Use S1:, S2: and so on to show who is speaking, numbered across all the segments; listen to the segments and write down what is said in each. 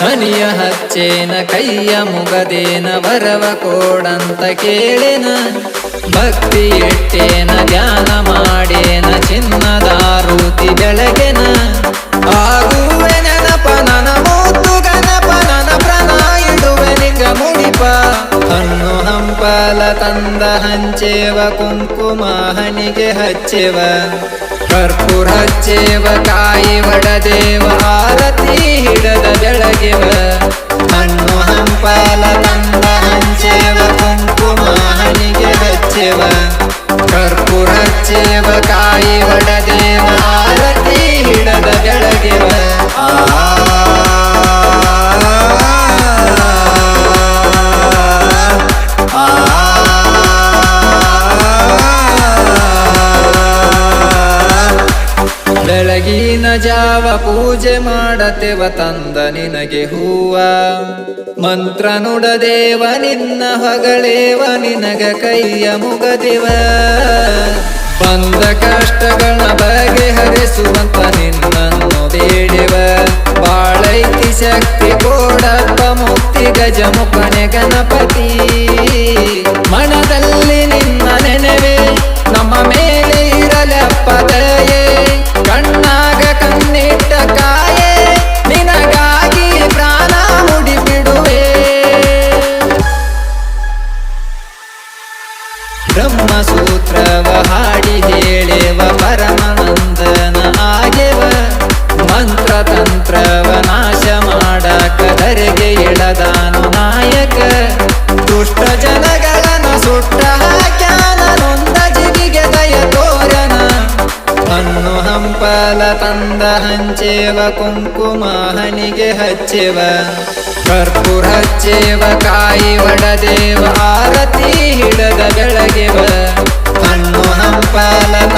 S1: ಹನಿಯ ಹಚ್ಚೇನ ಕೈಯ ಮುಗದೇನ ವರವ ಕೋಡಂತ ಕೇಳಿನ ಭಕ್ತಿ ಎಟ್ಟೇನ ಧ್ಯಾನ ಮಾಡೇನ ಚಿನ್ನದಾರೂತಿ ಬೆಳಗೆನ. ಹಂಪಲ ತಂದ ಹಂಚೇವ, ಕುಂಕುಮ ಹನಿಗೆ ಹಚ್ಚೆವ. ಕರ್ಪೂರ ಹಚ್ಚೇವ ಕಾಯಿ ಒಡದೇವ, ಆರತಿ ಹಿಡದ ಬೆಳಗೆವ. ಹಣ್ಣು ಹಂಪಾಲ ತಂದ ಹಂಚೇವ, ಕುಂಕುಮ ಹನಿಗೆ ಹಚ್ಚೆವ. ಬೆಳಗಿನ ಜಾವ ಪೂಜೆ ಮಾಡತೆವ ತಂದ ನಿನಗೆ ಹೂವ. ಮಂತ್ರ ನುಡದೇವ, ನಿನ್ನ ಹೊಗಳೇವ ನಿನಗ ಕೈಯ ಮುಗದೇವ. ಬಂದ ಕಷ್ಟಗಳ ಬಗೆಹರಿಸುವಂತ ನಿನ್ನನ್ನು ಬೇಡೆವ. ಬಾಳೈತಿ ಶಕ್ತಿ ಕೋಡಪ್ಪ ಮುಕ್ತಿ, ಗಜಮುಖನೆ ಗಣಪತಿ. ಮನದಲ್ಲಿ ಹಂಚೇವ ಕುಂಕುಮ ಹನಿಗೆ ಹಚ್ಚೆವ. ಕರ್ಪೂರ ಹಚ್ಚೇವ ಕಾಯಿ ಒಡದೇವ ಆರತಿ ಹಿಡದ ಬೆಳಗೆವ. ಹಣ್ಣು ಹಂಪಲ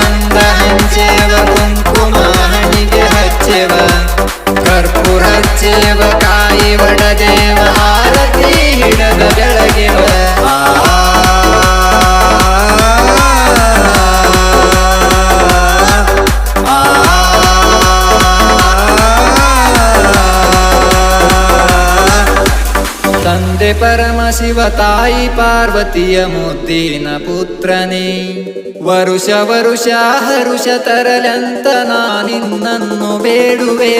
S1: ತಂದೆ ಪರಮಶಿವ ತಾಯಿ ಪಾರ್ವತಿಯ ಮೂರ್ತಿನ ಪುತ್ರನೇ. ವರುಷ ವರುಷ ಹರುಷ ತರಲಂತ ನಾನಿನ್ನನ್ನು ಬೇಡುವೆ.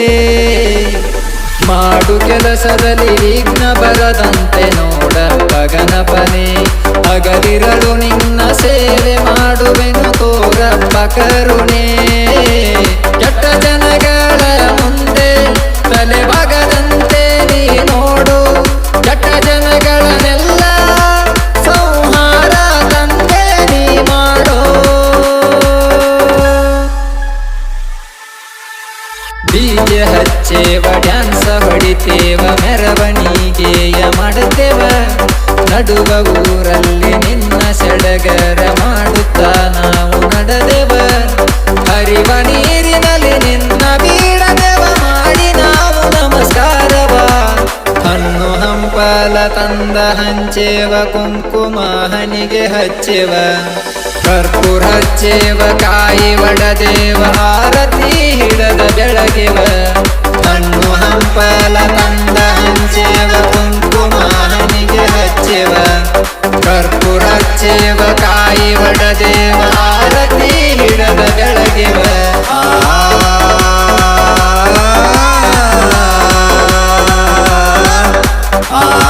S1: ಮಾಡು ಕೆಲಸದಲ್ಲಿ ವಿಘ್ನ ಬರದಂತೆ ನೋಡ ಗಗನಪನೆ. ಹಗಲಿರಲು ನಿನ್ನ ಸೇವೆ ಮಾಡುವೆನು ತೋರಪ್ಪ ಕರುಣೆ. ಬೀಜ ಹಚ್ಚೇವ ಡ್ಯಾನ್ಸ ಹೊಡಿತೇವ ಮೆರವಣಿಗೆಯ ಮಾಡುತ್ತೇವ ನಡುವ ಊರಲ್ಲಿ ನಿನ್ನ ಸಡಗರ ತಂದ ಹಂಚೇವ ಕುಂಕುಮ ಹನಿಗೆ ಹಚ್ಚೇವ ಕರ್ಪೂರ ಹಚ್ಚೇವ ಕಾಯಿ ಒಡದೇವ ಆರತಿ ಹಿಡದ ಬೆಳಗೆವ ಹಣ್ಣು ಹಂಪಲ ತಂದ ಹಂಚೇವ ಕುಂಕುಮ ಹನಿಗೆ ಹಚ್ಚೇವ ಕರ್ಪೂರ ಹಚ್ಚೇವ ಕಾಯಿ ಒಡದೇವ ಆರತಿ ಹಿಡದ ಬೆಳಗೆವ Ah!